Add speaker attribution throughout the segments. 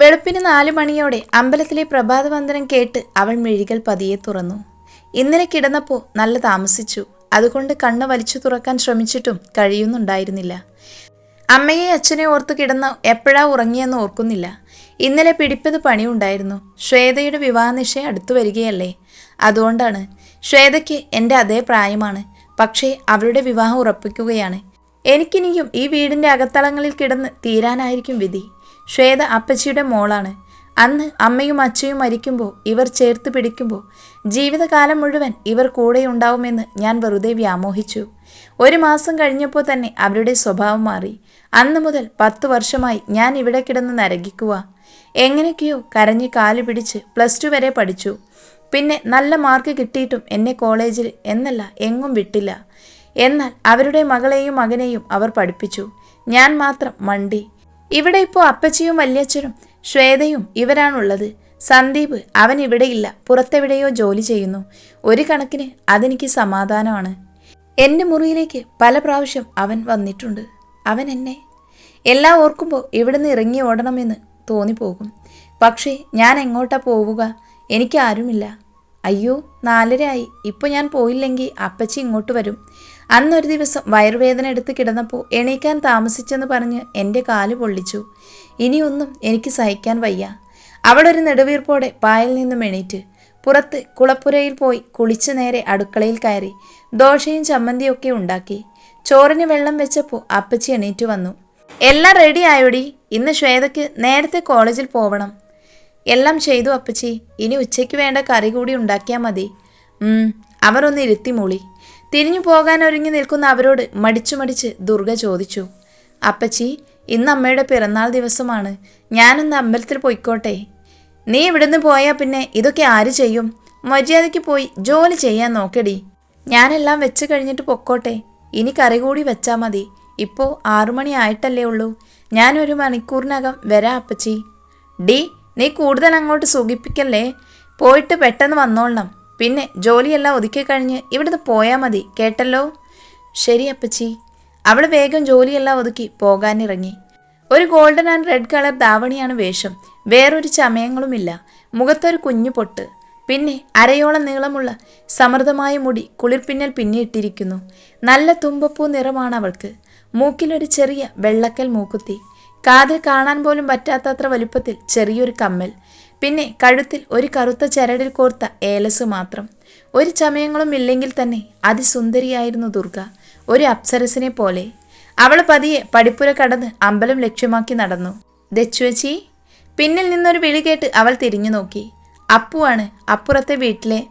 Speaker 1: വെളുപ്പിന് നാലു മണിയോടെ അമ്പലത്തിലെ പ്രഭാതവന്ദനം കേട്ട് അവൾ മിഴികൾ പതിയെ തുറന്നു. ഇന്നലെ കിടന്നപ്പോൾ നല്ല താമസിച്ചു. അതുകൊണ്ട് കണ്ണ് വലിച്ചു തുറക്കാൻ ശ്രമിച്ചിട്ടും കഴിയുന്നുണ്ടായിരുന്നില്ല. അമ്മയെ അച്ഛനെ ഓർത്ത് കിടന്ന് എപ്പോഴാ ഉറങ്ങിയെന്ന് ഓർക്കുന്നില്ല. ഇന്നലെ പിടിപ്പത് പണിയുണ്ടായിരുന്നു. ശ്വേതയുടെ വിവാഹനിശ്ചയം അടുത്തു വരികയല്ലേ? അതുകൊണ്ടാണ്. ശ്വേതയ്ക്ക് എന്റെ അതേ പ്രായമാണ്. പക്ഷേ അവരുടെ വിവാഹം ഉറപ്പിക്കുകയാണ്. എനിക്കിനിയും ഈ വീടിന്റെ അകത്തളങ്ങളിൽ കിടന്ന് തീരാനായിരിക്കും വിധി. ശ്വേത അപ്പച്ചിയുടെ മോളാണ്. അന്ന് അമ്മയും അച്ഛയും മരിക്കുമ്പോൾ ഇവർ ചേർത്ത് പിടിക്കുമ്പോൾ ജീവിതകാലം മുഴുവൻ ഇവർ കൂടെയുണ്ടാവുമെന്ന് ഞാൻ വെറുതെ വ്യാമോഹിച്ചു. ഒരു മാസം കഴിഞ്ഞപ്പോൾ തന്നെ അവരുടെ സ്വഭാവം മാറി. അന്ന് മുതൽ പത്ത് വർഷമായി ഞാൻ ഇവിടെ കിടന്ന് നരകിക്കുക എങ്ങനെയൊക്കെയോ കരഞ്ഞ് കാൽ പിടിച്ച് പ്ലസ് ടു വരെ പഠിച്ചു. പിന്നെ നല്ല മാർക്ക് കിട്ടിയിട്ടും എന്നെ കോളേജിൽ എന്നല്ല എങ്ങും വിട്ടില്ല. എന്നാൽ അവരുടെ മകളെയും മകനെയും അവർ പഠിപ്പിച്ചു. ഞാൻ മാത്രം മണ്ടി. ഇവിടെ ഇപ്പോൾ അപ്പച്ചിയും വല്യച്ഛനും ശ്വേതയും ഇവരാണുള്ളത്. സന്ദീപ് അവൻ ഇവിടെയില്ല. പുറത്തെവിടെയോ ജോലി ചെയ്യുന്നു. ഒരു കണക്കിന് അതെനിക്ക് സമാധാനമാണ്. എന്റെ മുറിയിലേക്ക് പല പ്രാവശ്യം അവൻ വന്നിട്ടുണ്ട്. അവൻ എന്നെ എല്ലാം ഓർക്കുമ്പോൾ ഇവിടുന്ന് ഇറങ്ങി ഓടണമെന്ന് തോന്നിപ്പോകും. പക്ഷേ ഞാൻ എങ്ങോട്ടാ പോവുക? എനിക്കാരുമില്ല അയ്യോ നാലരയായി. ഇപ്പോൾ ഞാൻ പോയില്ലെങ്കിൽ അപ്പച്ചി ഇങ്ങോട്ട് വരും. അന്നൊരു ദിവസം വയറുവേദന എടുത്ത് കിടന്നപ്പോൾ എണീക്കാൻ താമസിച്ചെന്ന് പറഞ്ഞ് എന്റെ കാൽ പൊള്ളിച്ചു. ഇനിയൊന്നും എനിക്ക് സഹിക്കാൻ വയ്യ. അവളൊരു നെടുവീർപ്പോടെ പായൽ നിന്നും എണീറ്റ്. പുറത്ത് കുളപ്പുരയിൽ പോയി കുളിച്ച് നേരെ അടുക്കളയിൽ കയറി ദോശയും ചമ്മന്തിയൊക്കെ ഉണ്ടാക്കി. ചോറിന് വെള്ളം വെച്ചപ്പോൾ അപ്പച്ചി എണീറ്റ് വന്നു. എല്ലാം റെഡി ആയോടി? ഇന്ന് ശ്വേതയ്ക്ക് നേരത്തെ കോളേജിൽ പോവണം. എല്ലാം ചെയ്തു അപ്പച്ചി. ഇനി ഉച്ചയ്ക്ക് വേണ്ട കറി കൂടി ഉണ്ടാക്കിയാൽ മതി. അവർ ഇരുത്തി മൂളി. തിരിഞ്ഞു പോകാൻ ഒരുങ്ങി നിൽക്കുന്ന അവരോട് മടിച്ചു മടിച്ച് ദുർഗ ചോദിച്ചു അപ്പച്ചി ഇന്ന് അമ്മയുടെ പിറന്നാൾ ദിവസമാണ്. ഞാനൊന്ന് അമ്പലത്തിൽ പോയിക്കോട്ടെ. നീ ഇവിടുന്ന് പോയാൽ പിന്നെ ഇതൊക്കെ ആര് ചെയ്യും? മര്യാദയ്ക്ക് പോയി ജോലി ചെയ്യാൻ നോക്കടി. ഞാനെല്ലാം വെച്ച് കഴിഞ്ഞിട്ട് പൊക്കോട്ടെ. ഇനി കറി കൂടി വെച്ചാൽ മതി. ഇപ്പോൾ ആറുമണി ആയിട്ടല്ലേ ഉള്ളൂ. ഞാനൊരു മണിക്കൂറിനകം വരാം അപ്പച്ചി. ഡി നീ കൂടുതൽ അങ്ങോട്ട് സുഖിപ്പിക്കല്ലേ? പോയിട്ട് പെട്ടെന്ന് വന്നോളണം. പിന്നെ ജോലിയെല്ലാം ഒതുക്കി കഴിഞ്ഞ് ഇവിടുന്ന് പോയാൽ മതി കേട്ടല്ലോ? ശരി അപ്പച്ചി. അവൾ വേഗം ജോലിയെല്ലാം ഒതുക്കി പോകാനിറങ്ങി. ഒരു ഗോൾഡൻ ആൻഡ് റെഡ് കളർ ദാവണിയാണ് വേഷം. വേറൊരു ചമയങ്ങളുമില്ല. മുഖത്തൊരു കുഞ്ഞു പൊട്ട്. പിന്നെ അരയോളം നീളമുള്ള സമൃദ്ധമായ മുടി കുളിർപ്പിന്നൽ പിന്നിയിട്ടിരിക്കുന്നു നല്ല തുമ്പപ്പൂ നിറമാണ് അവൾക്ക്. മൂക്കിലൊരു ചെറിയ വെള്ളക്കൽ മൂക്കുത്തി. കാതിൽ കാണാൻ പോലും പറ്റാത്തത്ര വലുപ്പത്തിൽ ചെറിയൊരു കമ്മൽ. പിന്നെ കഴുത്തിൽ ഒരു കറുത്ത ചരടിൽ കോർത്ത ഏലസ് മാത്രം. ഒരു ചമയങ്ങളും ഇല്ലെങ്കിൽ തന്നെ അതിസുന്ദരിയായിരുന്നു ദുർഗ. ഒരു അപ്സരസിനെ പോലെ. അവൾ പതിയെ പടിപ്പുര കടന്ന് അമ്പലം ലക്ഷ്യമാക്കി നടന്നു. ദച്ചുവച്ചി പിന്നിൽ നിന്നൊരു വിളി കേട്ട് അവൾ തിരിഞ്ഞു നോക്കി. അപ്പുവാണ് അപ്പുറത്തെ വീട്ടിലെ.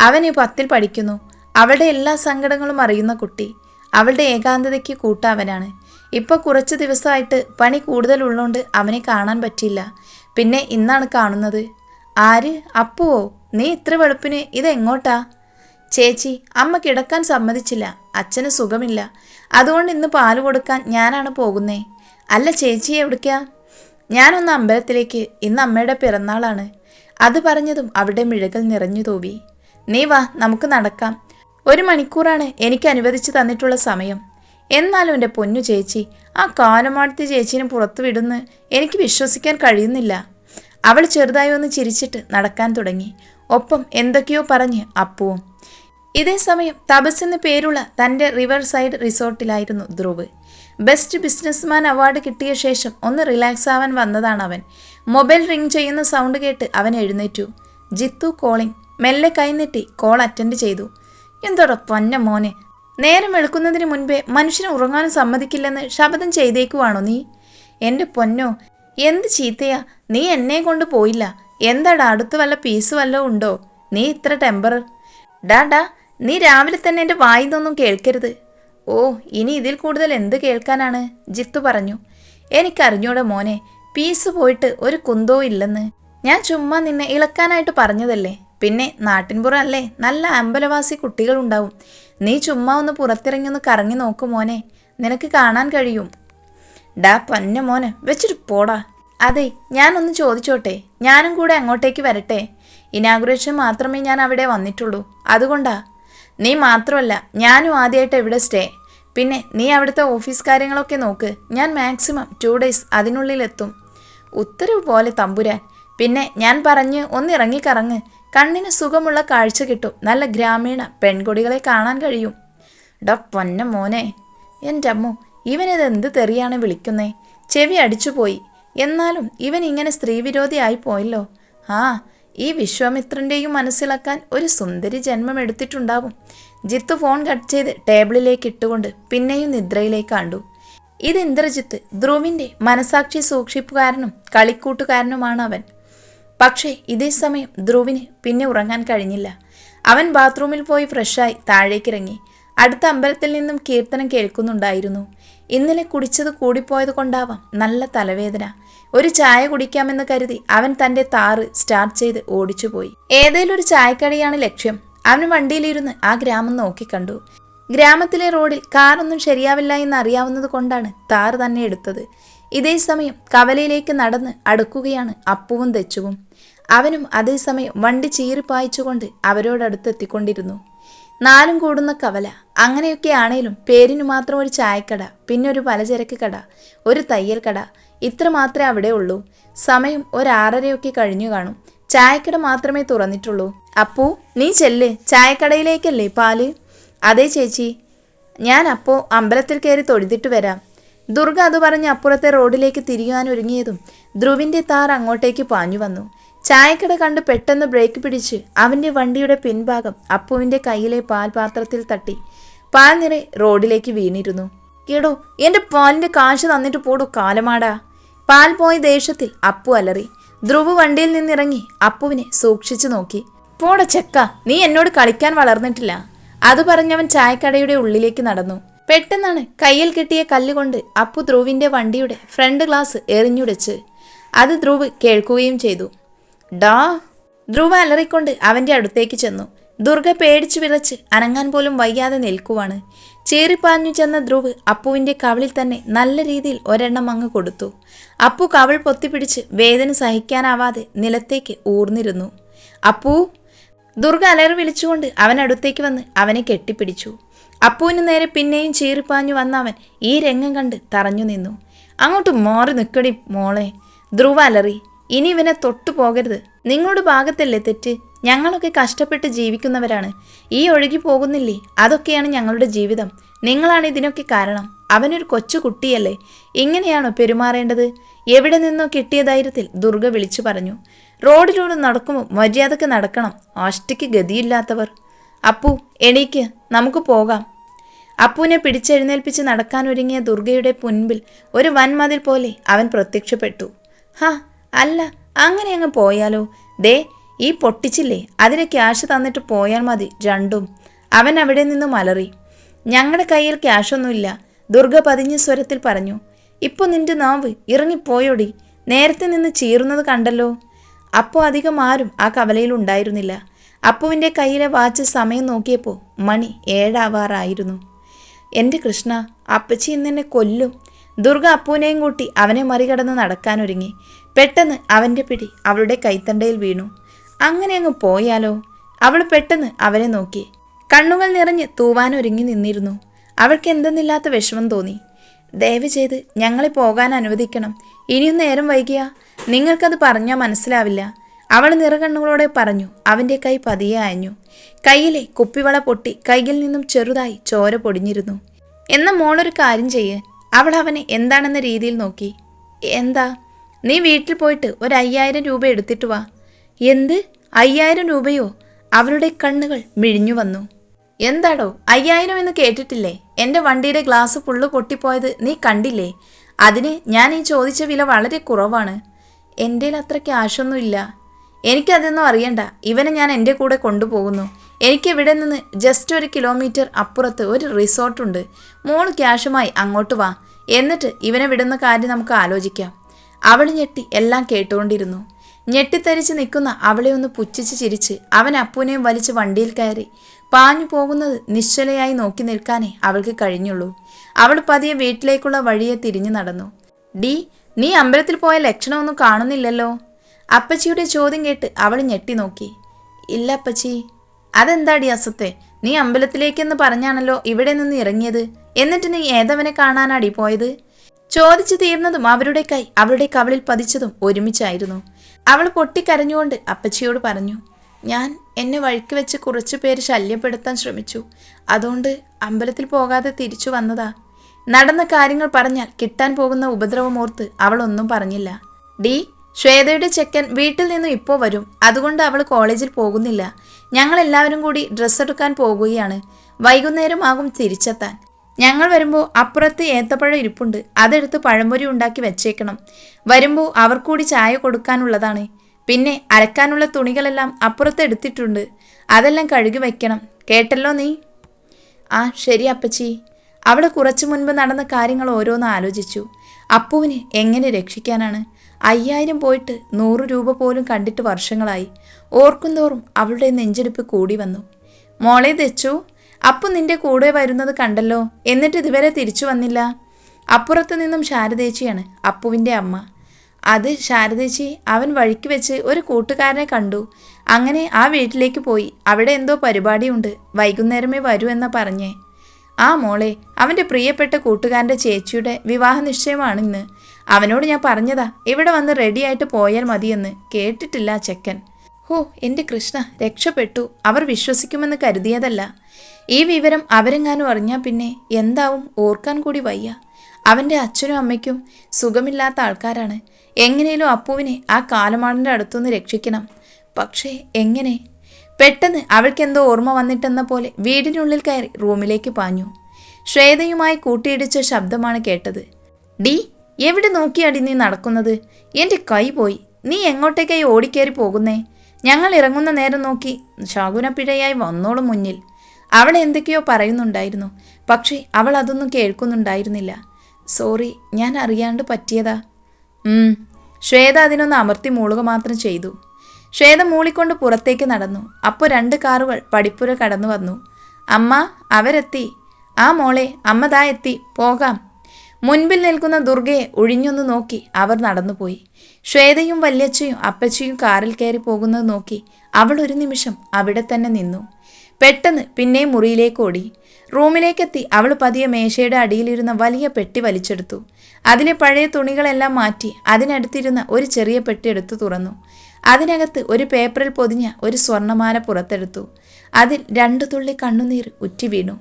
Speaker 1: അവൻ ഈ പത്തിൽ പഠിക്കുന്നു. അവളുടെ എല്ലാ സങ്കടങ്ങളും അറിയുന്ന കുട്ടി. അവളുടെ ഏകാന്തതയ്ക്ക് കൂട്ടവനാണ്. ഇപ്പോൾ കുറച്ച് ദിവസമായിട്ട് പണി കൂടുതലുള്ളതുകൊണ്ട് അവനെ കാണാൻ പറ്റിയില്ല. പിന്നെ ഇന്നാണ് കാണുന്നത്. ആര്? അപ്പുവോ? നീ ഇത്ര വെളുപ്പിന് ഇതെങ്ങോട്ടാ ചേച്ചി അമ്മ കിടക്കാൻ സമ്മതിച്ചില്ല. അച്ഛന് സുഖമില്ല. അതുകൊണ്ട് ഇന്ന് പാൽ കൊടുക്കാൻ ഞാനാണ് പോകുന്നേ. അല്ല ചേച്ചി എവിടേക്കാ? ഞാനൊന്ന് അമ്പലത്തിലേക്ക്. ഇന്ന് അമ്മയുടെ പിറന്നാളാണ്. അത് പറഞ്ഞതും അവിടെ മിഴകൾ നിറഞ്ഞു തോവി. നീ വാ നമുക്ക് നടക്കാം. ഒരു മണിക്കൂറാണ് എനിക്ക് അനുവദിച്ചു തന്നിട്ടുള്ള സമയം. എന്നാലും എന്റെ പൊന്നു ചേച്ചി ആ കാലമാടത്തി ചേച്ചീനെ പുറത്തു വിടുന്ന് എനിക്ക് വിശ്വസിക്കാൻ കഴിയുന്നില്ല. അവൾ ചെറുതായി ഒന്ന് ചിരിച്ചിട്ട് നടക്കാൻ തുടങ്ങി. ഒപ്പം എന്തൊക്കെയോ പറഞ്ഞ് അപ്പുവും. ഇതേ സമയം തപസ് എന്ന പേരുള്ള തന്റെ റിവർ സൈഡ് റിസോർട്ടിലായിരുന്നു ധ്രുവ്. ബെസ്റ്റ് ബിസിനസ്മാൻ അവാർഡ് കിട്ടിയ ശേഷം ഒന്ന് റിലാക്സ് ആവാൻ വന്നതാണ് അവൻ. മൊബൈൽ റിംഗ് ചെയ്യുന്ന സൗണ്ട് കേട്ട് അവൻ എഴുന്നേറ്റു. ജിത്തു കോളിംഗ്. മെല്ലെ കൈനെട്ടി കോൾ അറ്റൻഡ് ചെയ്തു. എന്തോടൊപ്പം പൊന്ന മോനെ നേരം വെളുക്കുന്നതിന് മുൻപേ മനുഷ്യന് ഉറങ്ങാനും സമ്മതിക്കില്ലെന്ന് ശപഥം ചെയ്തേക്കുവാണോ നീ? എന്റെ പൊന്നോ എന്ത് ചീത്തയാ? നീ എന്നെ കൊണ്ട് പോയില്ല. എന്താടാ അടുത്ത് വല്ല പീസ് വല്ലതും ഉണ്ടോ? നീ ഇത്ര ടെമ്പർ ഡാഡാ നീ രാവിലെ തന്നെ എന്റെ വായിന്നൊന്നും കേൾക്കരുത്. ഓ ഇനി ഇതിൽ കൂടുതൽ എന്ത് കേൾക്കാനാണ്? ജിത്തു പറഞ്ഞു. എനിക്കറിഞ്ഞൂടെ മോനെ പീസ് പോയിട്ട് ഒരു കുന്തോ ഇല്ലെന്ന്. ഞാൻ ചുമ്മാ നിന്നെ ഇളക്കാനായിട്ട് പറഞ്ഞതല്ലേ? പിന്നെ നാട്ടിൻപുറം അല്ലേ നല്ല അമ്പലവാസി കുട്ടികളുണ്ടാവും. നീ ചുമ്മാ ഒന്ന് പുറത്തിറങ്ങി ഒന്ന് കറങ്ങി നോക്കു മോനെ. നിനക്ക് കാണാൻ കഴിയും. ഡാ പന്ന മോനെ വെച്ചിട്ട് പോടാ. അതെ ഞാനൊന്ന് ചോദിച്ചോട്ടെ. ഞാനും കൂടെ അങ്ങോട്ടേക്ക് വരട്ടെ. ഇനാഗുറേഷൻ മാത്രമേ ഞാൻ അവിടെ വന്നിട്ടുള്ളൂ. അതുകൊണ്ടാ. നീ മാത്രമല്ല ഞാനും ആദ്യമായിട്ട് ഇവിടെ സ്റ്റേ. പിന്നെ നീ അവിടുത്തെ ഓഫീസ് കാര്യങ്ങളൊക്കെ നോക്ക്. ഞാൻ മാക്സിമം ടു ഡേയ്സ് അതിനുള്ളിലെത്തും. ഉത്തരവ് പോലെ തമ്പുരാൻ. പിന്നെ ഞാൻ പറഞ്ഞ് ഒന്നിറങ്ങിക്കറങ്ങ് കണ്ണിന് സുഖമുള്ള കാഴ്ച കിട്ടും. നല്ല ഗ്രാമീണ പെൺകുടികളെ കാണാൻ കഴിയും. ഡോ പൊന്ന മോനെ എന്റെ അമ്മു ഇവനത് എന്ത് തെറിയാണ് വിളിക്കുന്നേ? ചെവി അടിച്ചുപോയി. എന്നാലും ഇവൻ ഇങ്ങനെ സ്ത്രീവിരോധിയായി പോയല്ലോ. ആ ഈ വിശ്വാമിത്രന്റെയും മനസ്സിലാക്കാൻ ഒരു സുന്ദരി ജന്മം എടുത്തിട്ടുണ്ടാവും. ജിത്ത് ഫോൺ കട്ട് ചെയ്ത് ടേബിളിലേക്ക് ഇട്ടുകൊണ്ട് പിന്നെയും നിദ്രയിലേക്ക് കണ്ടു. ഇത് ഇന്ദ്രജിത്ത് ധ്രുവിന്റെ മനസാക്ഷി സൂക്ഷിപ്പുകാരനും കളിക്കൂട്ടുകാരനുമാണ് അവൻ. പക്ഷേ ഇതേ സമയം ധ്രുവിന് പിന്നെ ഉറങ്ങാൻ കഴിഞ്ഞില്ല. അവൻ ബാത്റൂമിൽ പോയി ഫ്രഷായി താഴേക്കിറങ്ങി. അടുത്ത അമ്പലത്തിൽ നിന്നും കീർത്തനം കേൾക്കുന്നുണ്ടായിരുന്നു. ഇന്നലെ കുടിച്ചത് കൂടിപ്പോയത് കൊണ്ടാവാം. നല്ല തലവേദന. ഒരു ചായ കുടിക്കാമെന്ന് കരുതി അവൻ തന്റെ താറ് സ്റ്റാർട്ട് ചെയ്ത് ഓടിച്ചുപോയി. ഏതേലും ഒരു ചായക്കടയാണ് ലക്ഷ്യം. അവൻ വണ്ടിയിലിരുന്ന് ആ ഗ്രാമം നോക്കിക്കണ്ടു ഗ്രാമത്തിലെ റോഡിൽ കാറൊന്നും ശരിയാവില്ല എന്ന് അറിയാവുന്നത് കൊണ്ടാണ് താറ് തന്നെ എടുത്തത്. ഇതേ സമയം കവലയിലേക്ക് നടന്ന് അടുക്കുകയാണ് അപ്പുവും തെച്ചുവും. അവനും അതേസമയം വണ്ടി ചീറിപ്പായിച്ചുകൊണ്ട് അവരോടടുത്തെത്തിക്കൊണ്ടിരുന്നു. നാലും കൂടുന്ന കവല അങ്ങനെയൊക്കെ ആണേലും പേരിന് മാത്രം ഒരു ചായക്കട പിന്നെ ഒരു പലചരക്ക് കട ഒരു തയ്യൽ കട ഇത്ര മാത്രമേ അവിടെ ഉള്ളൂ. സമയം ഒരാറരയൊക്കെ കഴിഞ്ഞു കാണും. ചായക്കട മാത്രമേ തുറന്നിട്ടുള്ളൂ. അപ്പൂ നീ ചെല്ല് ചായക്കടയിലേക്കല്ലേ പാൽ? അതേ ചേച്ചി ഞാൻ അപ്പോ അമ്പലത്തിൽ കയറി തൊഴുതിട്ട് വരാം. ദുർഗ അത് പറഞ്ഞ് അപ്പുറത്തെ റോഡിലേക്ക് തിരിയാൻ ഒരുങ്ങിയതും ധ്രുവിന്റെ താർ അങ്ങോട്ടേക്ക് പാഞ്ഞു വന്നു. ചായക്കട കണ്ട് പെട്ടെന്ന് ബ്രേക്ക് പിടിച്ച് അവന്റെ വണ്ടിയുടെ പിൻഭാഗം അപ്പുവിന്റെ കയ്യിലെ പാൽപാത്രത്തിൽ തട്ടി. പാൽ നിറ റോഡിലേക്ക് വീണിരുന്നു. കേടോ എന്റെ പാലിന്റെ കാശ് തന്നിട്ട് പോടൂ കാലമാടാ. പാൽ പോയ ദേഷ്യത്തിൽ അപ്പു അലറി. ധ്രുവ് വണ്ടിയിൽ നിന്നിറങ്ങി അപ്പുവിനെ സൂക്ഷിച്ചു നോക്കി. പോട ചെക്ക നീ എന്നോട് കളിക്കാൻ വളർന്നിട്ടില്ല. അത് പറഞ്ഞവൻ ചായക്കടയുടെ ഉള്ളിലേക്ക് നടന്നു. പെട്ടെന്നാണ് കയ്യിൽ കിട്ടിയ കല്ലുകൊണ്ട് അപ്പു ധ്രുവിന്റെ വണ്ടിയുടെ ഫ്രണ്ട് ഗ്ലാസ് എറിഞ്ഞുടച്ച്. അത് ധ്രുവ് കേൾക്കുകയും ചെയ്തു. ഡാ ധ്രുവ് അലറിക്കൊണ്ട് അവന്റെ അടുത്തേക്ക് ചെന്നു. ദുർഗ പേടിച്ചു വിറച്ച് അനങ്ങാൻ പോലും വയ്യാതെ നിൽക്കുവാണ്. ചീറിപ്പാഞ്ഞു ചെന്ന ധ്രുവ് അപ്പുവിന്റെ കവിളിൽ തന്നെ നല്ല രീതിയിൽ ഒരെണ്ണം അങ്ങ് കൊടുത്തു. അപ്പു കവിൾ പൊത്തിപ്പിടിച്ച് വേദന സഹിക്കാനാവാതെ നിലത്തേക്ക് ഊർന്നിരുന്നു. അപ്പു ദുർഗ അലറി വിളിച്ചുകൊണ്ട് അവനടുത്തേക്ക് വന്ന് അവനെ കെട്ടിപ്പിടിച്ചു. അപ്പുവിന് നേരെ പിന്നെയും ചീറിപ്പാഞ്ഞു വന്നവൻ ഈ രംഗം കണ്ട് തറഞ്ഞു നിന്നു. അങ്ങോട്ട് മാറി നിൽക്കടി മോളെ. ധ്രുവ അലറി ഇനി ഇവനെ തൊട്ടു പോകരുത്. നിങ്ങളുടെ ഭാഗത്തല്ലേ തെറ്റ്? ഞങ്ങളൊക്കെ കഷ്ടപ്പെട്ട് ജീവിക്കുന്നവരാണ്. ഈ ഒഴുകി പോകുന്നില്ലേ? അതൊക്കെയാണ് ഞങ്ങളുടെ ജീവിതം. നിങ്ങളാണ് ഇതിനൊക്കെ കാരണം. അവനൊരു കൊച്ചു കുട്ടിയല്ലേ. ഇങ്ങനെയാണോ പെരുമാറേണ്ടത്? എവിടെ നിന്നോ കിട്ടിയ ധൈര്യത്തിൽ ദുർഗ വിളിച്ചു പറഞ്ഞു. റോഡിലൂടെ നടക്കുമ്പോൾ മര്യാദയ്ക്ക് നടക്കണം. ആഷ്ടിക്ക് ഗതിയില്ലാത്തവർ. അപ്പു എണീക്ക്. നമുക്ക് പോകാം. അപ്പുവിനെ പിടിച്ചെഴുന്നേൽപ്പിച്ച് നടക്കാനൊരുങ്ങിയ ദുർഗയുടെ മുൻപിൽ ഒരു വൻമതിൽ പോലെ അവൻ പ്രത്യക്ഷപ്പെട്ടു. ഹാ അല്ല അങ്ങനെ അങ്ങ് പോയാലോ? ദേ ഈ പൊട്ടിച്ചില്ലേ അതിന് ക്യാഷ് തന്നിട്ട് പോയാൽ മതി രണ്ടും. അവൻ അവിടെ നിന്നും മലറി. ഞങ്ങളുടെ കയ്യിൽ ക്യാഷൊന്നുമില്ല ദുർഗ പതിഞ്ഞ സ്വരത്തിൽ പറഞ്ഞു. ഇപ്പോൾ നിന്റെ നാവ് ഇറങ്ങിപ്പോയോടി നേരത്തെ നിന്ന് ചീറുന്നത് കണ്ടല്ലോ? അപ്പോൾ അധികം ആരും ആ കവലയിൽ ഉണ്ടായിരുന്നില്ല. അപ്പുവിന്റെ കയ്യിലെ വാച്ച് സമയം നോക്കിയപ്പോൾ മണി ഏഴാവാറായിരുന്നു. എന്റെ കൃഷ്ണ അപ്പച്ചി ഇന്നെന്നെ കൊല്ലും. ദുർഗ അപ്പൂനെയും കൂട്ടി അവനെ മറികടന്ന് നടക്കാനൊരുങ്ങി. പെട്ടെന്ന് അവന്റെ പിടി അവളുടെ കൈത്തണ്ടയിൽ വീണു. അങ്ങനെ അങ്ങ് പോയാലോ? അവൾ പെട്ടെന്ന് അവനെ നോക്കി. കണ്ണുകൾ നിറഞ്ഞ് തൂവാനൊരുങ്ങി നിന്നിരുന്നു. അവൾക്ക് എന്തെന്നില്ലാത്ത വിഷമം തോന്നി. ദയവ് ചെയ്ത് ഞങ്ങളെ പോകാൻ അനുവദിക്കണം. ഇനിയും നേരം വൈകിയ. നിങ്ങൾക്കത് പറഞ്ഞാൽ മനസ്സിലാവില്ല. അവൾ നിറകണ്ണുകളോടെ പറഞ്ഞു അവന്റെ കൈ പതിയെ അയഞ്ഞു. കയ്യിലെ കുപ്പിവള പൊട്ടി കൈയിൽ നിന്നും ചെറുതായി ചോര പൊടിഞ്ഞിരുന്നു. എന്ന മോളൊരു കാര്യം ചെയ്യ്. അവൾ അവനെ എന്താണെന്ന രീതിയിൽ നോക്കി. എന്താ? നീ വീട്ടിൽ പോയിട്ട് ഒരു അയ്യായിരം രൂപ എടുത്തിട്ട് വാ. എന്ത്? അയ്യായിരം രൂപയോ? അവളുടെ കണ്ണുകൾ മിഴിഞ്ഞു വന്നു. എന്താടോ? അയ്യായിരം എന്ന് കേട്ടിട്ടില്ലേ? എന്റെ വണ്ടിയുടെ ഗ്ലാസ് ഫുള്ള് പൊട്ടിപ്പോയത് നീ കണ്ടില്ലേ? അതിന് ഞാൻ ഈ ചോദിച്ച വില വളരെ കുറവാണ്. എന്റെ അത്ര ക്യാഷൊന്നുമില്ല എനിക്കതൊന്നും അറിയണ്ട. ഇവനെ ഞാൻ എന്റെ കൂടെ കൊണ്ടുപോകുന്നു. എനിക്ക് ഇവിടെ നിന്ന് ജസ്റ്റ് ഒരു കിലോമീറ്റർ അപ്പുറത്ത് ഒരു റിസോർട്ടുണ്ട് മോൾ ക്യാഷുമായി അങ്ങോട്ട് വാ. എന്നിട്ട് ഇവനെ വിടുന്ന കാര്യം നമുക്ക് ആലോചിക്കാം. അവൾ ഞെട്ടി എല്ലാം കേട്ടുകൊണ്ടിരുന്നു. ഞെട്ടിത്തരിച്ച് നിൽക്കുന്ന അവളെ ഒന്ന് പുച്ഛിച്ച് ചിരിച്ച് അവൻ അപ്പൂനെയും വലിച്ച് വണ്ടിയിൽ കയറി. പാഞ്ഞു പോകുന്നത് നിശ്ചലയായി നോക്കി നിൽക്കാനേ അവൾക്ക് കഴിഞ്ഞുള്ളൂ. അവൾ പതിയെ വീട്ടിലേക്കുള്ള വഴിയെ തിരിഞ്ഞു നടന്നു. ഡി നീ അമ്പലത്തിൽ പോയ ലക്ഷണമൊന്നും കാണുന്നില്ലല്ലോ. അപ്പച്ചിയുടെ ചോദ്യം കേട്ട് അവൾ ഞെട്ടി നോക്കി. ഇല്ല അപ്പച്ചി അതെന്താടി അസത്തെ? നീ അമ്പലത്തിലേക്കെന്ന് പറഞ്ഞാണല്ലോ ഇവിടെ നിന്ന് ഇറങ്ങിയത്. എന്നിട്ട് നീ ഏതവനെ കാണാനാടി പോയത്? ചോദിച്ചു തീർന്നതും അവരുടെ കൈ അവളുടെ കവളിൽ പതിച്ചതും ഒരുമിച്ചായിരുന്നു. അവൾ പൊട്ടിക്കരഞ്ഞുകൊണ്ട് അപ്പച്ചിയോട് പറഞ്ഞു ഞാൻ എന്നെ വഴിക്ക് വെച്ച് കുറച്ചു പേര് ശല്യപ്പെടുത്താൻ ശ്രമിച്ചു. അതുകൊണ്ട് അമ്പലത്തിൽ പോകാതെ തിരിച്ചു വന്നതാ. നടന്ന കാര്യങ്ങൾ പറഞ്ഞാൽ കിട്ടാൻ പോകുന്ന ഉപദ്രവമോർത്ത് അവളൊന്നും പറഞ്ഞില്ല. ഡി ശ്വേതയുടെ ചെക്കൻ വീട്ടിൽ നിന്ന് ഇപ്പോൾ വരും. അതുകൊണ്ട് അവൾ കോളേജിൽ പോകുന്നില്ല. ഞങ്ങൾ എല്ലാവരും കൂടി ഡ്രസ്സ് എടുക്കാൻ പോകുകയാണ്. വൈകുന്നേരമാകും തിരിച്ചെത്താൻ. ഞങ്ങൾ വരുമ്പോൾ അപ്പുറത്ത് ഏത്തപ്പഴം ഇരിപ്പുണ്ട്. അതെടുത്ത് പഴംപൊരി ഉണ്ടാക്കി വെച്ചേക്കണം. വരുമ്പോൾ അവർക്കൂടി ചായ കൊടുക്കാനുള്ളതാണ്. പിന്നെ അരക്കാനുള്ള തുണികളെല്ലാം അപ്പുറത്ത് എടുത്തിട്ടുണ്ട്. അതെല്ലാം കഴുകി വെക്കണം. കേട്ടല്ലോ നീ? ആ ശരി അപ്പച്ചി. അവൾ കുറച്ചു മുൻപ് നടന്ന കാര്യങ്ങൾ ഓരോന്ന് ആലോചിച്ചു. അപ്പുവിന് എങ്ങനെ രക്ഷിക്കാനാണ്? അയ്യായിരം പോയിട്ട് നൂറ് രൂപ പോലും കണ്ടിട്ട് വർഷങ്ങളായി. ഓർക്കുന്തോറും അവളുടെ നെഞ്ചെടുപ്പ് കൂടി വന്നു. മോളെ തെച്ചു അപ്പു നിന്റെ കൂടെ വരുന്നത് കണ്ടല്ലോ എന്നിട്ട് ഇതുവരെ തിരിച്ചു വന്നില്ല? അപ്പുറത്തു നിന്നും ശാരദേച്ചിയാണ് അപ്പുവിന്റെ അമ്മ. അത് ശാരദേച്ചി അവൻ വഴിക്ക് വെച്ച് ഒരു കൂട്ടുകാരനെ കണ്ടു. അങ്ങനെ ആ വീട്ടിലേക്ക് പോയി. അവിടെ എന്തോ പരിപാടിയുണ്ട്. വൈകുന്നേരമേ വരൂ എന്നാ പറഞ്ഞേ. ആ മോളെ അവന്റെ പ്രിയപ്പെട്ട കൂട്ടുകാരന്റെ ചേച്ചിയുടെ വിവാഹ നിശ്ചയമാണ് ഇന്ന് അവനോട് ഞാൻ പറഞ്ഞതാ ഇവിടെ വന്ന് റെഡിയായിട്ട് പോയാൽ മതിയെന്ന് കേട്ടിട്ടില്ല ചെക്കൻ. ഹോ എന്റെ കൃഷ്ണ രക്ഷപ്പെട്ടു. അവർ വിശ്വസിക്കുമെന്ന് കരുതിയതല്ല. ഈ വിവരം അവരെങ്ങാനും അറിഞ്ഞാൽ പിന്നെ എന്താവും? ഓർക്കാൻ കൂടി വയ്യ. അവന്റെ അച്ഛനും അമ്മയ്ക്കും സുഖമില്ലാത്ത ആൾക്കാരാണ്. എങ്ങനെയും അപ്പുവിനെ ആ കാലമാടന്റെ അടുത്തുനിന്ന് രക്ഷിക്കണം. പക്ഷേ എങ്ങനെ? പെട്ടെന്ന് അവൾക്കെന്തോ ഓർമ്മ വന്നിട്ടെന്ന പോലെ വീടിനുള്ളിൽ കയറി റൂമിലേക്ക് പാഞ്ഞു. ശ്വേതയുമായി കൂട്ടിയിടിച്ച ശബ്ദമാണ് കേട്ടത്. ഡി എവിടെ നോക്കിയാടി നീ നടക്കുന്നത്? എന്റെ കൈ പോയി. നീ എങ്ങോട്ടേക്കായി ഓടിക്കേറി പോകുന്നേ? ഞങ്ങൾ ഇറങ്ങുന്ന നേരം നോക്കി ശാകുനപ്പിഴയായി വന്നോളും മുന്നിൽ. അവൾ എന്തൊക്കെയോ പറയുന്നുണ്ടായിരുന്നു. പക്ഷേ അവൾ അതൊന്നും കേൾക്കുന്നുണ്ടായിരുന്നില്ല. സോറി ഞാൻ അറിയാണ്ട് പറ്റിയതാ. ശ്വേത അതിനൊന്ന് അമർത്തി മൂളുക മാത്രം ചെയ്തു. ശ്വേത മൂളിക്കൊണ്ട് പുറത്തേക്ക് നടന്നു. അപ്പോൾ രണ്ട് കാറുകൾ പടിപ്പുര കടന്നു വന്നു. അമ്മ അവരെത്തി. ആ മോളെ അമ്മ ദാ എത്തി. പോകാം. മുൻപിൽ നിൽക്കുന്ന ദുർഗയെ ഒഴിഞ്ഞൊന്ന് നോക്കി അവർ നടന്നുപോയി. ശ്വേതയും വല്യച്ചയും അപ്പച്ചയും കാറിൽ കയറി പോകുന്നത് നോക്കി അവൾ ഒരു നിമിഷം അവിടെ തന്നെ നിന്നു. പെട്ടെന്ന് പിന്നെ മുറിയിലേക്ക് ഓടി. റൂമിലേക്കെത്തി അവൾ പതിയെ മേശയുടെ അടിയിലിരുന്ന വലിയ പെട്ടി വലിച്ചെടുത്തു. അതിലെ പഴയ തുണികളെല്ലാം മാറ്റി അതിനടുത്തിരുന്ന ഒരു ചെറിയ പെട്ടി എടുത്തു തുറന്നു. അതിനകത്ത് ഒരു പേപ്പറിൽ പൊതിഞ്ഞ ഒരു സ്വർണമാല പുറത്തെടുത്തു. അതിൽ രണ്ടു തുള്ളി കണ്ണുനീർ ഉറ്റി വീണു.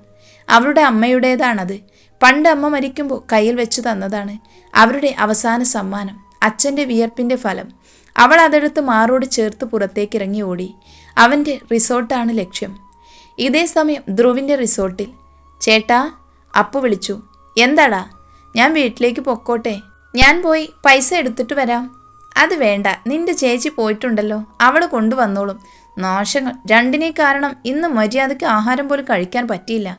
Speaker 1: അവളുടെ അമ്മയുടേതാണത്. പണ്ട് അമ്മ മരിക്കുമ്പോൾ കയ്യിൽ വെച്ച് തന്നതാണ് അവരുടെ അവസാന സമ്മാനം അച്ഛന്റെ വിയർപ്പിന്റെ ഫലം. അവൾ അതെടുത്ത് മാറോട് ചേർത്ത് പുറത്തേക്ക് ഇറങ്ങി ഓടി. അവന്റെ റിസോർട്ടാണ് ലക്ഷ്യം. ഇതേ സമയം ധ്രുവിന്റെ റിസോർട്ടിൽ ചേട്ടാ അപ്പു വിളിച്ചു. എന്താടാ? ഞാൻ വീട്ടിലേക്ക് പൊക്കോട്ടെ. ഞാൻ പോയി പൈസ എടുത്തിട്ട് വരാം. അത് വേണ്ട. നിന്റെ ചേച്ചി പോയിട്ടുണ്ടല്ലോ. അവൾ കൊണ്ടുവന്നോളും. നാശങ്ങൾ രണ്ടിനെ കാരണം ഇന്ന് മര്യാദയ്ക്ക് ആഹാരം പോലും കഴിക്കാൻ പറ്റിയില്ല.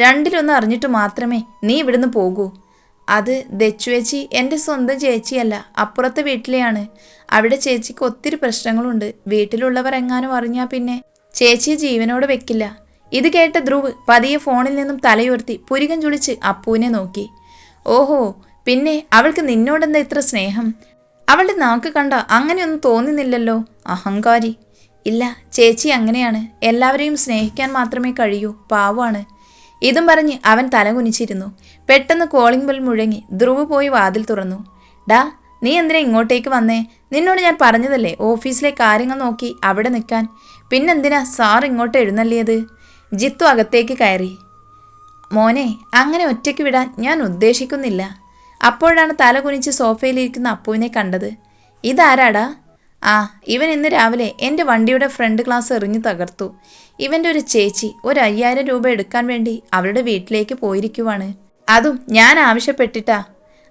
Speaker 1: രണ്ടിലൊന്ന് അറിഞ്ഞിട്ട് മാത്രമേ നീ ഇവിടുന്ന് പോകൂ. അത് ദച്ചുവേച്ചി എന്റെ സ്വന്തം ചേച്ചിയല്ല അപ്പുറത്തെ വീട്ടിലെയാണ്. അവിടെ ചേച്ചിക്ക് ഒത്തിരി പ്രശ്നങ്ങളുണ്ട്. വീട്ടിലുള്ളവർ എങ്ങാനും അറിഞ്ഞാൽ പിന്നെ ചേച്ചിയെ ജീവനോട് വെക്കില്ല. ഇത് കേട്ട ധ്രുവ് പതിയെ ഫോണിൽ നിന്നും തലയുയർത്തി പുരികം ചുളിച്ച് അപ്പുവിനെ നോക്കി. ഓഹോ പിന്നെ അവൾക്ക് നിന്നോടെന്താ ഇത്ര സ്നേഹം? അവളുടെ നാക്ക് കണ്ട അങ്ങനെയൊന്നും തോന്നുന്നില്ലല്ലോ. അഹങ്കാരി. ഇല്ല ചേച്ചി അങ്ങനെയാണ്. എല്ലാവരെയും സ്നേഹിക്കാൻ മാത്രമേ കഴിയൂ. പാവാണ് ഇതും പറഞ്ഞ് അവൻ തലകുനിച്ചിരുന്നു പെട്ടെന്ന് കോളിംഗ് ബെൽ മുഴങ്ങി ധ്രുവ് പോയി വാതിൽ തുറന്നു. ഡാ നീ എന്തിനാ ഇങ്ങോട്ടേക്ക് വന്നേ? നിന്നോട് ഞാൻ പറഞ്ഞതല്ലേ ഓഫീസിലെ കാര്യങ്ങൾ നോക്കി അവിടെ നിൽക്കാൻ. പിന്നെന്തിനാ സാർ ഇങ്ങോട്ട് എഴുന്നള്ളിയത്? ജിത്തു അകത്തേക്ക് കയറി. മോനെ അങ്ങനെ ഒറ്റയ്ക്ക് വിടാൻ ഞാൻ ഉദ്ദേശിക്കുന്നില്ല. അപ്പോഴാണ് തല കുനിച്ച് സോഫയിലിരിക്കുന്ന അപ്പുവിനെ കണ്ടത്. ഇതാരാടാ? ആ ഇവൻ ഇന്ന് രാവിലെ എന്റെ വണ്ടിയുടെ ഫ്രണ്ട് ഗ്ലാസ് എറിഞ്ഞു തകർത്തു. ഇവന്റെ ഒരു ചേച്ചി ഒരു അയ്യായിരം രൂപ എടുക്കാൻ വേണ്ടി അവരുടെ വീട്ടിലേക്ക് പോയിരിക്കുവാണ്. അതും ഞാൻ ആവശ്യപ്പെട്ടിട്ടാ.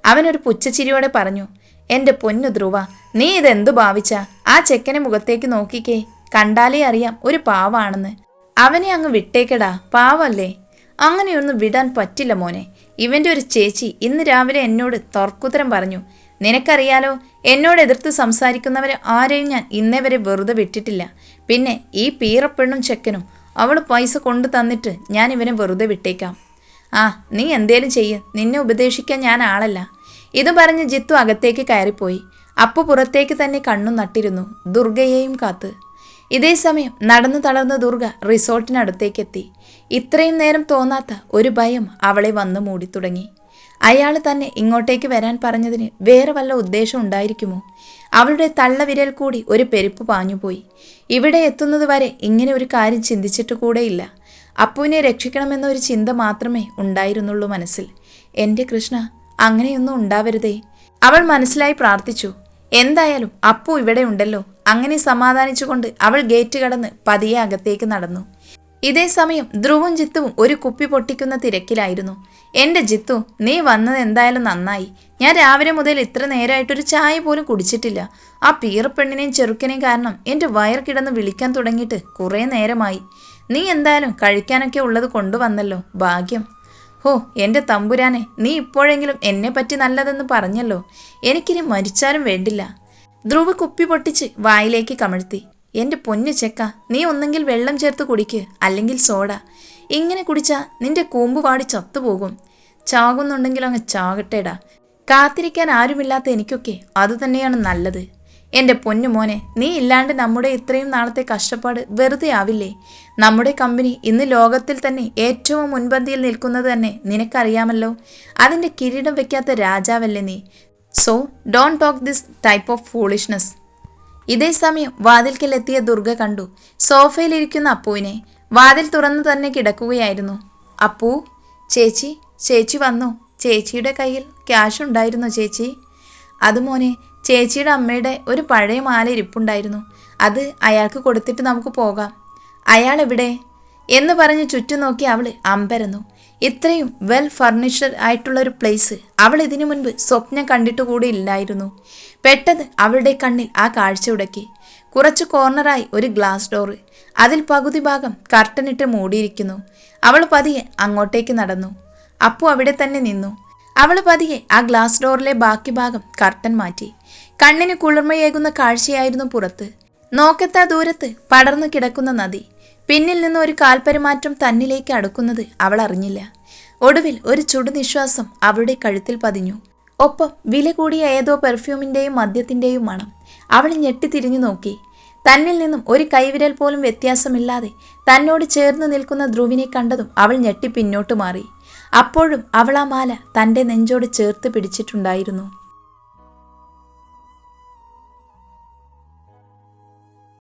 Speaker 1: അവനൊരു പുച്ഛച്ചിരിയോടെ പറഞ്ഞു എന്റെ പൊന്നു ധ്രുവ നീ ഇതെന്തു ഭാവിച്ച? ആ ചെക്കനെ മുഖത്തേക്ക് നോക്കിക്കേ. കണ്ടാലേ അറിയാം ഒരു പാവാണെന്ന്. അവനെ അങ്ങ് വിട്ടേക്കടാ പാവല്ലേ? അങ്ങനെയൊന്നും വിടാൻ പറ്റില്ല മോനെ. ഇവന്റെ ഒരു ചേച്ചി ഇന്ന് രാവിലെ എന്നോട് തർക്കുത്തരം പറഞ്ഞു നിനക്കറിയാലോ എന്നോട് എതിർത്ത് സംസാരിക്കുന്നവരെ ആരെയും ഞാൻ ഇന്നേ വരെ വെറുതെ വിട്ടിട്ടില്ല. പിന്നെ ഈ പീറപ്പെണ്ണും ചെക്കനും അവൾ പൈസ കൊണ്ടു തന്നിട്ട് ഞാൻ ഇവനെ വെറുതെ വിട്ടേക്കാം. ആ നീ എന്തേലും ചെയ്യ്. നിന്നെ ഉപദേശിക്കാൻ ഞാൻ ആളല്ല. ഇത് പറഞ്ഞ് ജിത്തു അകത്തേക്ക് കയറിപ്പോയി. അപ്പു പുറത്തേക്ക് തന്നെ കണ്ണു നട്ടിരുന്നു ദുർഗയെയും കാത്ത്. ഇതേ സമയം നടന്നു തളർന്ന ദുർഗ റിസോർട്ടിനടുത്തേക്കെത്തി. ഇത്രയും നേരം തോന്നാത്ത ഒരു ഭയം അവളെ വന്നു മൂടി തുടങ്ങി അയാൾ തന്നെ ഇങ്ങോട്ടേക്ക് വരാൻ പറഞ്ഞതിന് വേറെ വല്ല ഉദ്ദേശം ഉണ്ടായിരിക്കുമോ? അവളുടെ തള്ളവിരൽ കൂടി ഒരു പെരുപ്പ് പാഞ്ഞുപോയി. ഇവിടെ എത്തുന്നത് വരെ ഇങ്ങനെ ഒരു കാര്യം ചിന്തിച്ചിട്ട് കൂടെയില്ല. അപ്പുവിനെ രക്ഷിക്കണമെന്ന ഒരു ചിന്ത മാത്രമേ ഉണ്ടായിരുന്നുള്ളൂ മനസ്സിൽ. എന്റെ കൃഷ്ണ അങ്ങനെയൊന്നും ഉണ്ടാവരുതേ. അവൾ മനസ്സിലായി പ്രാർത്ഥിച്ചു. എന്തായാലും അപ്പു ഇവിടെ ഉണ്ടല്ലോ. അങ്ങനെ സമാധാനിച്ചുകൊണ്ട് അവൾ ഗേറ്റ് കടന്ന് പതിയെ അകത്തേക്ക് നടന്നു. ഇതേ സമയം ധ്രുവും ജിത്തുവും ഒരു കുപ്പി പൊട്ടിക്കുന്ന തിരക്കിലായിരുന്നു. എന്റെ ജിത്തു നീ വന്നത് എന്തായാലും നന്നായി. ഞാൻ രാവിലെ മുതൽ ഇത്ര നേരമായിട്ടൊരു ചായ പോലും കുടിച്ചിട്ടില്ല. ആ പീറപ്പെണ്ണിനെയും ചെറുക്കനെയും കാരണം എന്റെ വയർ കിടന്ന് വിളിക്കാൻ തുടങ്ങിയിട്ട് കുറേ നേരമായി. നീ എന്തായാലും കഴിക്കാനൊക്കെ ഉള്ളത് കൊണ്ടുവന്നല്ലോ ഭാഗ്യം. ഹോ എന്റെ തമ്പുരാനെ നീ ഇപ്പോഴെങ്കിലും എന്നെ പറ്റി നല്ലതെന്ന് പറഞ്ഞല്ലോ. എനിക്കിനി മരിച്ചാലും വേണ്ടില്ല. ധ്രുവ് കുപ്പി പൊട്ടിച്ച് വായിലേക്ക് കമഴ്ത്തി. എന്റെ പൊന്നു ചെക്ക നീ ഒന്നെങ്കിൽ വെള്ളം ചേർത്ത് കുടിക്ക് അല്ലെങ്കിൽ സോഡ. ഇങ്ങനെ കുടിച്ചാ നിന്റെ കൂമ്പ് പാടി ചത്തുപോകും. ചാകുന്നുണ്ടെങ്കിൽ അങ്ങ് ചാകട്ടേടാ. കാത്തിരിക്കാൻ ആരുമില്ലാത്ത എനിക്കൊക്കെ അതുതന്നെയാണ് നല്ലത്. എന്റെ പൊന്നു മോനെ നീ ഇല്ലാണ്ട് നമ്മുടെ ഇത്രയും നാളത്തെ കഷ്ടപ്പാട് വെറുതെ ആവില്ലേ? നമ്മുടെ കമ്പനി ഇന്ന് ലോകത്തിൽ തന്നെ ഏറ്റവും മുൻപന്തിയിൽ നിൽക്കുന്നത് തന്നെ നിനക്കറിയാമല്ലോ. അതിന്റെ കിരീടം വെക്കാത്ത രാജാവല്ലേ നീ? So don't talk this type of foolishness ഇതേ സമയം വാതിൽക്കലെത്തിയ ദുർഗ കണ്ടു. സോഫയിലിരിക്കുന്ന അപ്പുവിനെ. വാതിൽ തുറന്നു തന്നെ കിടക്കുകയായിരുന്നു. അപ്പു ചേച്ചി ചേച്ചി വന്നു. ചേച്ചിയുടെ കയ്യിൽ ക്യാഷ് ഉണ്ടായിരുന്നോ ചേച്ചി. അത് മോനെ ചേച്ചിയുടെ അമ്മയുടെ ഒരു പഴയ മാല ഇരിപ്പുണ്ടായിരുന്നു. അത് അയാൾക്ക് കൊടുത്തിട്ട് നമുക്ക് പോകാം. അയാൾ എവിടെ? എന്ന് പറഞ്ഞ് ചുറ്റും നോക്കി അവൾ അമ്പരന്നു. ഇത്രയും വെൽ ഫർണിഷ്ഡ് ആയിട്ടുള്ള ഒരു പ്ലേസ് അവൾ ഇതിനു മുൻപ് സ്വപ്നം കണ്ടിട്ട് കൂടി ഇല്ലായിരുന്നു. പെട്ടെന്ന് അവളുടെ കണ്ണിൽ ആ കാഴ്ച ഉടക്കി. കുറച്ച് കോർണറായി ഒരു ഗ്ലാസ് ഡോറ് അതിൽ പകുതി ഭാഗം കർട്ടനിട്ട് മൂടിയിരിക്കുന്നു. അവൾ പതിയെ അങ്ങോട്ടേക്ക് നടന്നു. അപ്പു അവിടെ തന്നെ നിന്നു. അവൾ പതിയെ ആ ഗ്ലാസ് ഡോറിലെ ബാക്കി ഭാഗം കർട്ടൻ മാറ്റി. കണ്ണിന് കുളിർമയേകുന്ന കാഴ്ചയായിരുന്നു പുറത്ത്. നോക്കത്താ ദൂരത്ത് പടർന്നു കിടക്കുന്ന നദി. പിന്നിൽ നിന്ന് ഒരു കാൽപരിമാറ്റം തന്നിലേക്ക് അടുക്കുന്നത് അവൾ അറിഞ്ഞില്ല. ഒടുവിൽ ഒരു ചുടുനിശ്വാസം അവളുടെ കഴുത്തിൽ പതിഞ്ഞു. ഒപ്പം വില കൂടിയ ഏതോ പെർഫ്യൂമിന്റെയും മദ്യത്തിന്റെയും മണം അവൾ ഞെട്ടിത്തിരിഞ്ഞു നോക്കി. തന്നിൽ നിന്നും ഒരു കൈവിരൽ പോലും വ്യത്യാസമില്ലാതെ തന്നോട് ചേർന്ന് നിൽക്കുന്ന ധ്രുവിനെ കണ്ടതും അവൾ ഞെട്ടി പിന്നോട്ട് മാറി. അപ്പോഴും അവൾ ആ മാല തന്റെ നെഞ്ചോട് ചേർത്ത് പിടിച്ചിട്ടുണ്ടായിരുന്നു.